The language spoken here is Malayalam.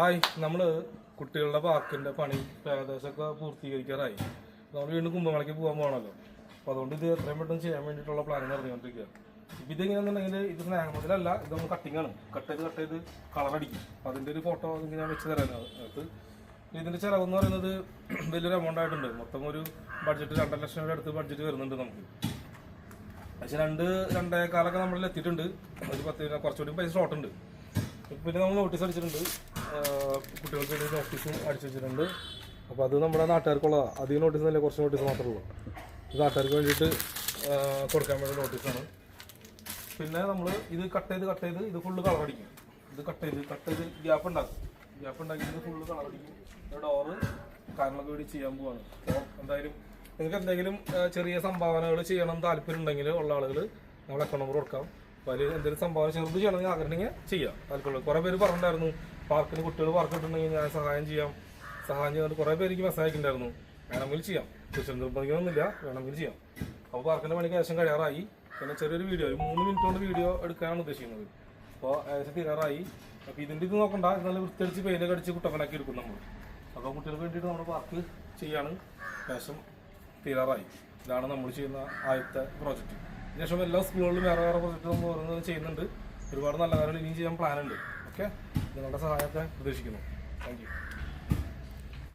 ഹായ് നമ്മൾ കുട്ടികളുടെ പാർക്കിന്റെ പണി ഏകദേശമൊക്കെ പൂർത്തീകരിക്കാറായി. നമ്മൾ വീണ്ടും കുംഭമേളയ്ക്ക് പോകാൻ പോകണമല്ലോ അപ്പോൾ അതുകൊണ്ട് ഇത് എത്രയും പെട്ടെന്ന് ചെയ്യാൻ വേണ്ടിയിട്ടുള്ള പ്ലാനിങ് ഇറങ്ങിക്കൊണ്ടിരിക്കുക ഇപ്പം ഇതെങ്ങനെയാണെന്നുണ്ടെങ്കിൽ ഇത് സ്നേഹമുതലല്ല ഇത് നമ്മൾ കട്ടിങ്ങാണ് കട്ട് ചെയ്ത് കട്ട് ചെയ്ത് അപ്പോൾ അതിന്റെ ഒരു ഫോട്ടോ ഞാൻ വെച്ച് തരാൻ അത് ഇതിന്റെ ചിലവെന്ന് പറയുന്നത് വലിയൊരു എമൗണ്ട് ആയിട്ടുണ്ട്. മൊത്തം ഒരു ബഡ്ജറ്റ് രണ്ടര ലക്ഷം രൂപ അടുത്ത് ബഡ്ജറ്റ് വരുന്നുണ്ട് നമുക്ക്. പക്ഷെ രണ്ട് രണ്ടേ കാലൊക്കെ നമ്മളിൽ എത്തിയിട്ടുണ്ട്. ഒരു പത്ത് കുറച്ചുകൂടി പൈസ ഷോർട്ടുണ്ട് പിന്നെ നമ്മൾ നോട്ടീസ് അടിച്ചിട്ടുണ്ട്. കുട്ടികൾക്ക് വേണ്ടി നോട്ടീസും അടിച്ചു വെച്ചിട്ടുണ്ട്. അപ്പോൾ അത് നമ്മുടെ നാട്ടുകാർക്കുള്ളതാണ് അധികം നോട്ടീസ് നല്ല കുറച്ച് നോട്ടീസ് മാത്രമേ ഉള്ളൂ. ഇത് നാട്ടുകാർക്ക് വേണ്ടിയിട്ട് കൊടുക്കാൻ വേണ്ടി നോട്ടീസാണ് പിന്നെ നമ്മൾ ഇത് കട്ട് ചെയ്ത് കട്ട് ചെയ്ത് ഇത് ഫുള്ള് കളർ അടിക്കും. ഇത് കട്ട് ചെയ്ത് കട്ട് ചെയ്ത് ഗ്യാപ്പ് ഉണ്ടാക്കും. ഗ്യാപ്പ് ഉണ്ടാക്കി ഫുള്ള് കളർ അടിക്കും. ഡോറ് കാര്യങ്ങളൊക്കെ വേണ്ടി ചെയ്യാൻ പോവാണ്. അപ്പോൾ എന്തായാലും നിങ്ങൾക്ക് എന്തെങ്കിലും ചെറിയ സംഭാവനകൾ ചെയ്യണം താല്പര്യം ഉണ്ടെങ്കിൽ ഉള്ള ആളുകൾ നമ്മൾ അക്കൗണ്ട് നമ്പർ കൊടുക്കാം. അപ്പോൾ അതിൽ എന്തെങ്കിലും സംഭാവന ചെറുത് ചെയ്യണമെങ്കിൽ ആഗ്രഹമുണ്ടെങ്കിൽ ചെയ്യാം. താല്പര്യമുള്ളൂ കുറേ പേര് പറഞ്ഞിട്ടുണ്ടായിരുന്നു പാർക്കിന് കുട്ടികൾ പാർക്കിട്ടുണ്ടെങ്കിൽ ഞാൻ സഹായം ചെയ്യാം. സഹായം ചെയ്യാൻ കുറേ പേര് എനിക്ക് മെസ്സേജ് അയക്കുന്നുണ്ടായിരുന്നു. വേണമെങ്കിൽ ചെയ്യാം. കൃഷി നിർബന്ധിക്കണമെന്നില്ല. വേണമെങ്കിൽ ചെയ്യാം. അപ്പോൾ പാർക്കിന്റെ പണിക്ക് ഏകദേശം കഴിയാറായി പിന്നെ ചെറിയൊരു വീഡിയോ ഒരു മൂന്ന് മിനിറ്റ് കൊണ്ട് വീഡിയോ എടുക്കാനാണ് ഉദ്ദേശിക്കുന്നത്. അപ്പോൾ ഏകദേശം തീരാറായി അപ്പോൾ ഇതിന്റെ ഇത് നോക്കണ്ട. നല്ല വൃത്തിയടിച്ച് പെയിലൊക്കെ അടിച്ച് കുട്ടപ്പനാക്കി എടുക്കും നമ്മൾ അപ്പോൾ കുട്ടികൾക്ക് വേണ്ടിയിട്ട് നമ്മൾ പാർക്ക് ചെയ്യാണ് ഏകദേശം തീരാറായി ഇതാണ് നമ്മൾ ചെയ്യുന്ന ആദ്യത്തെ പ്രോജക്റ്റ് ശേഷം എല്ലാ സ്കൂളുകളിലും വേറെ വേറെ പ്രോജക്റ്റ് നമ്മൾ ഓരോന്ന് ചെയ്യുന്നുണ്ട്. ഒരുപാട് നല്ല കാര്യങ്ങൾ ഇനിയും ചെയ്യാൻ പ്ലാനുണ്ട് ഓക്കെ നിങ്ങളുടെ സഹായമൊക്കെ പ്രതീക്ഷിക്കുന്നു താങ്ക്